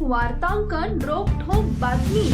वार्तांकन रोखोक बातमी.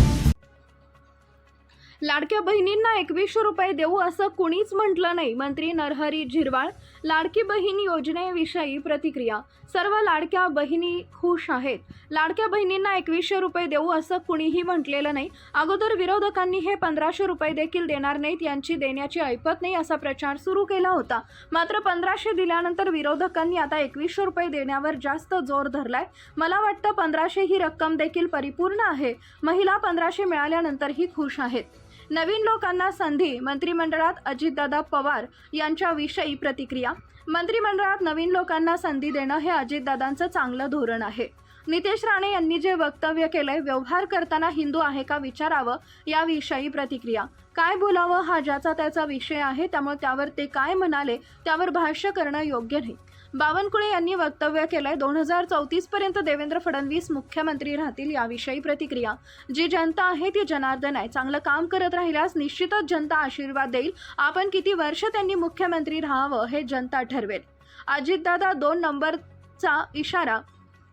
लाडक्या बहिणींना एकवीसशे रुपये देऊ असं कुणीच म्हटलं नाही मंत्री नरहरी झिरवाळ. लाडकी बहीण योजनेविषयी प्रतिक्रिया सर्व लाडक्या बहिणी खुश आहेत. लाडक्या बहिणींना एकवीसशे रुपये देऊ असं कुणीही म्हटलेलं नाही. अगोदर विरोधकांनी हे पंधराशे रुपये देखील देणार नाहीत यांची देण्याची ऐपत नाही असा प्रचार सुरू केला होता. मात्र पंधराशे दिल्यानंतर विरोधकांनी आता एकवीसशे रुपये देण्यावर जास्त जोर धरलाय. मला वाटतं पंधराशे ही रक्कम देखील परिपूर्ण आहे. महिला पंधराशे मिळाल्यानंतरही खुश आहेत. नवीन लोकांना संधी मंत्रिमंडळात अजितदादा पवार यांच्याविषयी प्रतिक्रिया. मंत्रिमंडळात नवीन लोकांना संधी देणं हे अजितदादांचं चांगलं धोरण आहे. नितेश राणे यांनी जे वक्तव्य केलंय व्यवहार करताना हिंदू आहे का विचारावं याविषयी प्रतिक्रिया. काय बोलावं हा ज्याचा त्याचा विषय आहे त्यामुळे त्यावर ते काय म्हणाले त्यावर भाष्य करणं योग्य नाही. बावनकुळे यांनी वक्तव्य केलंय. दोन हजार चौतीस पर्यंत देवेंद्र फडणवीस मुख्यमंत्री राहतील याविषयी प्रतिक्रिया. जी जनता आहे ती जनार्दन आहे. चांगलं काम करत राहिल्यास निश्चितच जनता आशीर्वाद देईल. आपण किती वर्ष त्यांनी मुख्यमंत्री राहावं हे जनता ठरवेल. अजितदादा दोन नंबरचा इशारा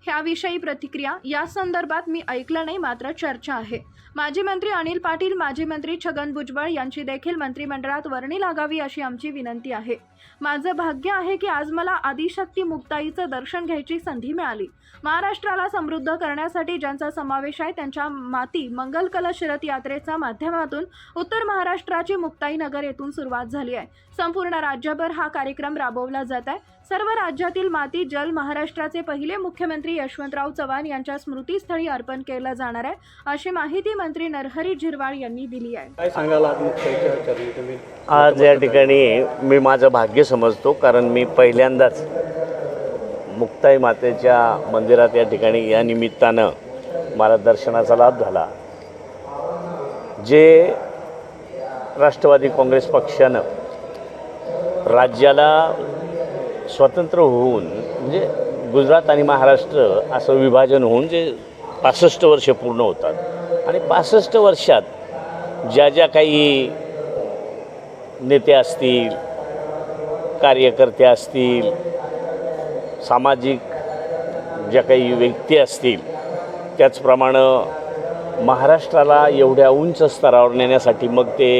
ह्याविषयी प्रतिक्रिया या संदर्भात मी ऐकलं नाही मात्र चर्चा आहे. माजी मंत्री अनिल पाटील माजी मंत्री छगन भुजबळ यांची देखील मंत्रिमंडळात वर्णी लागावी अशी आमची विनंती आहे. माझं भाग्य आहे की आज मला आदिशक्ती मुक्ताईचं दर्शन घ्यायची संधी मिळाली. महाराष्ट्राला समृद्ध करण्यासाठी ज्यांचा समावेश आहे त्यांच्या माती मंगल कलश रथ यात्रेच्या माध्यमातून उत्तर महाराष्ट्राची मुक्ताई नगर येथून सुरुवात झाली आहे. संपूर्ण राज्यभर हा कार्यक्रम राबवला जात आहे. सर्व राज्यातील माती जल महाराष्ट्राचे पहिले मुख्यमंत्री यशवंतराव चव्हाण यांच्या स्मृतीस्थळी अर्पण केलं जाणार आहे अशी माहिती मंत्री नरहरी झिरवाळ यांनी दिली आहे. आज या ठिकाणी मी माझं भाग्य समजतो कारण मी पहिल्यांदाच मुक्ताई मातेच्या मंदिरात या ठिकाणी या निमित्तानं मला दर्शनाचा लाभ झाला. जे राष्ट्रवादी काँग्रेस पक्षानं राज्याला स्वतंत्र होऊन म्हणजे गुजरात आणि महाराष्ट्र असं विभाजन होऊन जे पासष्ट वर्ष पूर्ण होतात. आणि पासष्ट वर्षात ज्या ज्या काही नेते असतील कार्यकर्ते असतील सामाजिक ज्या काही व्यक्ती असतील त्याचप्रमाणे महाराष्ट्राला एवढ्या उंच स्तरावर नेण्यासाठी मग ते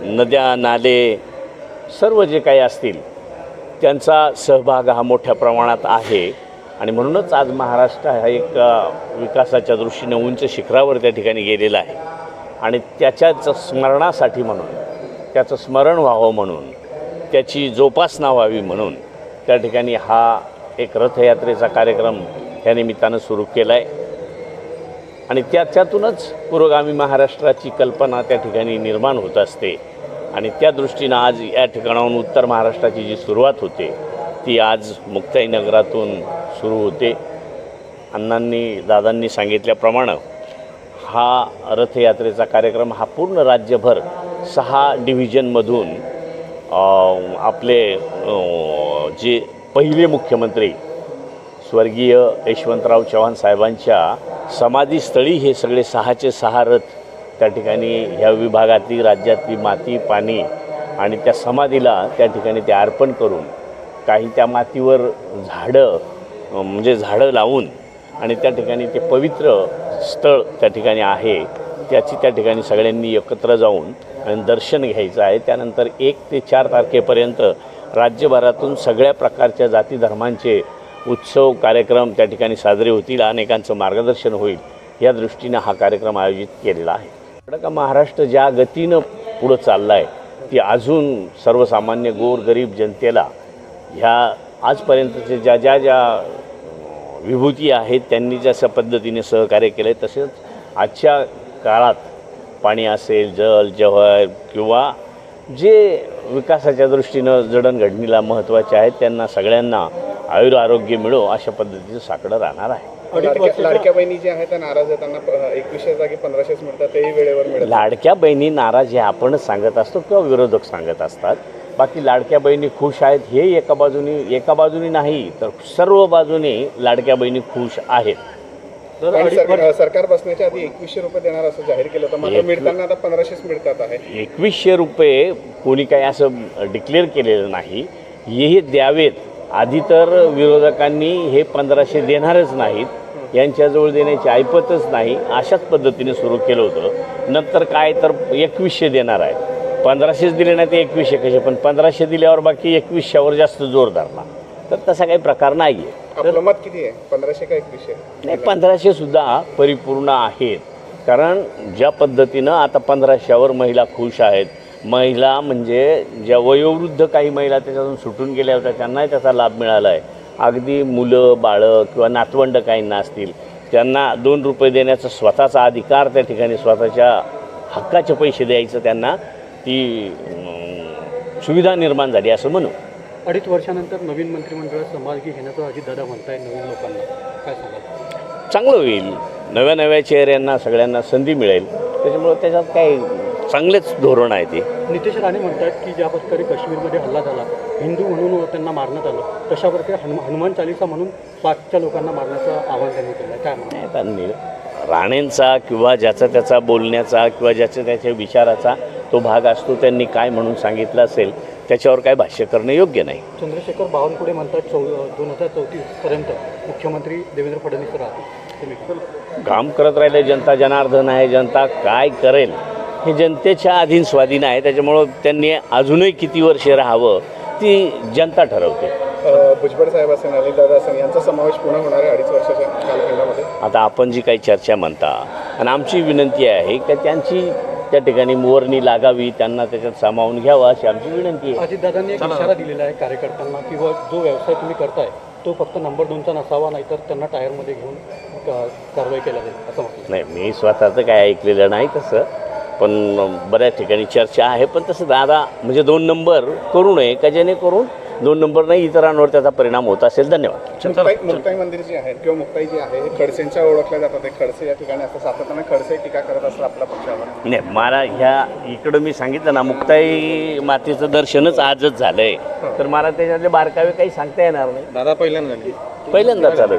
नद्या नाले सर्व जे काही असतील त्यांचा सहभाग हा मोठ्या प्रमाणात आहे. आणि म्हणूनच आज महाराष्ट्र हा एक विकासाच्या दृष्टीने उंच शिखरावर त्या ठिकाणी गेलेला आहे. आणि त्याच्याच स्मरणासाठी म्हणून त्याचं स्मरण व्हावं म्हणून त्याची जोपासना व्हावी म्हणून त्या ठिकाणी हा एक रथयात्रेचा कार्यक्रम ह्या निमित्तानं सुरू केला आहे आणि त्याच्यातूनच पुरोगामी महाराष्ट्राची कल्पना त्या ठिकाणी निर्माण होत असते. आणि त्या दृष्टीनं आज या ठिकाणाहून उत्तर महाराष्ट्राची जी सुरुवात होते ती आज मुक्ताई नगरातून सुरू होते. अण्णांनी दादांनी सांगितल्याप्रमाणे हा रथयात्रेचा कार्यक्रम हा पूर्ण राज्यभर सहा डिव्हिजनमधून आपले जे पहिले मुख्यमंत्री स्वर्गीय यशवंतराव चव्हाण साहेबांच्या समाधीस्थळी हे सगळे सहाचे सहा रथ त्या ठिकाणी ह्या विभागातली राज्यातली माती पाणी आणि त्या समाधीला त्या ठिकाणी ते अर्पण करून काही त्या मातीवर झाडं म्हणजे झाडं लावून आणि त्या ठिकाणी ते पवित्र स्थळ त्या ठिकाणी आहे त्याची त्या ठिकाणी सगळ्यांनी एकत्र जाऊन आणि दर्शन घ्यायचं आहे. त्यानंतर एक ते चार तारखेपर्यंत राज्यभरातून सगळ्या प्रकारच्या जाती धर्मांचे उत्सव कार्यक्रम त्या ठिकाणी साजरे होतील अनेकांचं मार्गदर्शन होईल. या दृष्टीनं हा कार्यक्रम आयोजित केलेला आहे. का महाराष्ट्र ज्या गतीनं पुढं चालला आहे ती अजून सर्वसामान्य गोर गरीब जनतेला ह्या आजपर्यंतचे ज्या ज्या ज्या विभूती आहेत त्यांनी ज्या पद्धतीने सहकार्य केलं आहे तसेच आजच्या काळात पाणी असेल जल जवाहर किंवा जे विकासाच्या दृष्टीनं जडणघडणीला महत्त्वाचे आहेत त्यांना सगळ्यांना आयुर आरोग्य मिळो अशा पद्धतीचं साकडं राहणार आहे. लाडक्या लाडक्या बहिणी ज्या आहेत त्या नाराज आहेत त्यांना एकवीसशे जागी पंधराशेच मिळतात तेही वेळेवर मिळत लाडक्या बहिणी नाराज हे आपणच सांगत असतो किंवा विरोधक सांगत असतात. बाकी लाडक्या बहिणी खुश आहेत हे एका बाजूनी एका बाजूनी नाही तर सर्व बाजूने लाडक्या बहिणी खुश आहेत. सरकार बसण्याच्या आधी एकवीसशे रुपये देणार असं जाहीर केलं होतं. मात्र एक- मिळताना आता पंधराशेच मिळतात आहे. एकवीसशे रुपये कोणी काही असं डिक्लेअर केलेलं नाही. हे द्यावेत. आधी तर विरोधकांनी हे पंधराशे देणारच नाहीत. यांच्याजवळ देण्याची ऐपतच नाही. अशाच पद्धतीने सुरू केलं होतं. नंतर काय तर एकवीसशे देणार आहे पंधराशेच दिले नाही ते एकवीसशे कसे? पण पंधराशे दिल्यावर बाकी एकवीसशेवर जास्त जोर धरला तर तसा काही प्रकार नाही आहे मत किती आहे? पंधराशे का एकवीसशे? नाही पंधराशे सुद्धा परिपूर्ण आहेत. कारण ज्या पद्धतीनं आता पंधराशेवर महिला खुश आहेत महिला म्हणजे ज्या वयोवृद्ध काही महिला त्याच्यातून सुटून गेल्या होत्या त्यांनाही त्याचा लाभ मिळाला आहे अगदी मुलं बाळं किंवा नातवंड काहींना असतील त्यांना दोन रुपये देण्याचा स्वतःचा अधिकार त्या ठिकाणी स्वतःच्या हक्काचे पैसे द्यायचं त्यांना ती सुविधा निर्माण झाली असं म्हणू. अडीच वर्षानंतर नवीन मंत्रिमंडळात समाजगी घेण्याचं अजितदादा म्हणताय नवीन लोकांना. काय सांगाल? चांगलं होईल. नव्या नव्या चेहऱ्यांना सगळ्यांना संधी मिळेल. त्याच्यामुळं त्याच्यात काही चांगलेच धोरण आहे ते. नितेश राणे म्हणतात की ज्या प्रकारे काश्मीरमध्ये हल्ला झाला हिंदू म्हणून त्यांना मारण्यात आलं तशा प्रकारे हनुम हनुमान चालिसा म्हणून पाकच्या लोकांना मारण्याचं आवाहन त्यांनी केलं काय नाही आता नि- राणेंचा किंवा ज्याचा त्याचा बोलण्याचा किंवा ज्याच्या त्याच्या विचाराचा तो भाग असतो त्यांनी काय म्हणून सांगितलं असेल त्याच्यावर काय भाष्य करणं योग्य नाही. चंद्रशेखर बावनकुळे म्हणतात चौ दोन हजार चौतीसपर्यंत मुख्यमंत्री देवेंद्र फडणवीस राहतील. तुम्ही काम करत राहिले जनता जनार्दन आहे जनता काय करेल? हे जनतेच्या अधीन स्वाधीन आहे त्याच्यामुळं त्यांनी अजूनही किती वर्षे राहावं ती जनता ठरवते. भुजबळ साहेब असेल अनिलदादा असेल यांचा समावेश पुन्हा होणार आहे अडीच वर्षाच्या कालखंडामध्ये? आता आपण जी काही चर्चा म्हणता आणि आमची विनंती आहे की त्यांची त्या ठिकाणी मोरणी लागावी त्यांना त्याच्यात सामावून घ्यावं अशी आमची विनंती आहे. अजितदादांनी एक इशारा दिलेला आहे कार्यकर्त्यांना किंवा जो व्यवसाय तुम्ही करताय तो फक्त नंबर दोनचा नसावा नाहीतर त्यांना टायरमध्ये घेऊन क- कारवाई केल्या जाईल असं म्हटलं. नाही मी स्वतःचं काय ऐकलेलं नाही तसं. पण बऱ्याच ठिकाणी चर्चा आहे पण तसं दादा म्हणजे दोन नंबर करू नये का जेणेकरून दोन नंबर नाही इतरांवर त्याचा परिणाम होत असेल. धन्यवाद. मुक्ताई मुक्ताई मंदिर जे आहे किंवा मुक्ताई जे आहे हे खडसेंच्या ओळखल्या जातात. हे खडसे या ठिकाणी असं सातत्याने खडसे टीका करत असतात आपल्या पक्षावर. नाही मला ह्या इकडं मी सांगितलं ना मुक्ताई मातेचं दर्शनच आजच झालंय. तर मला त्याच्यातले बारकावे काही सांगता येणार नाही. दादा पहिल्यांदा. पहिल्यांदा चालू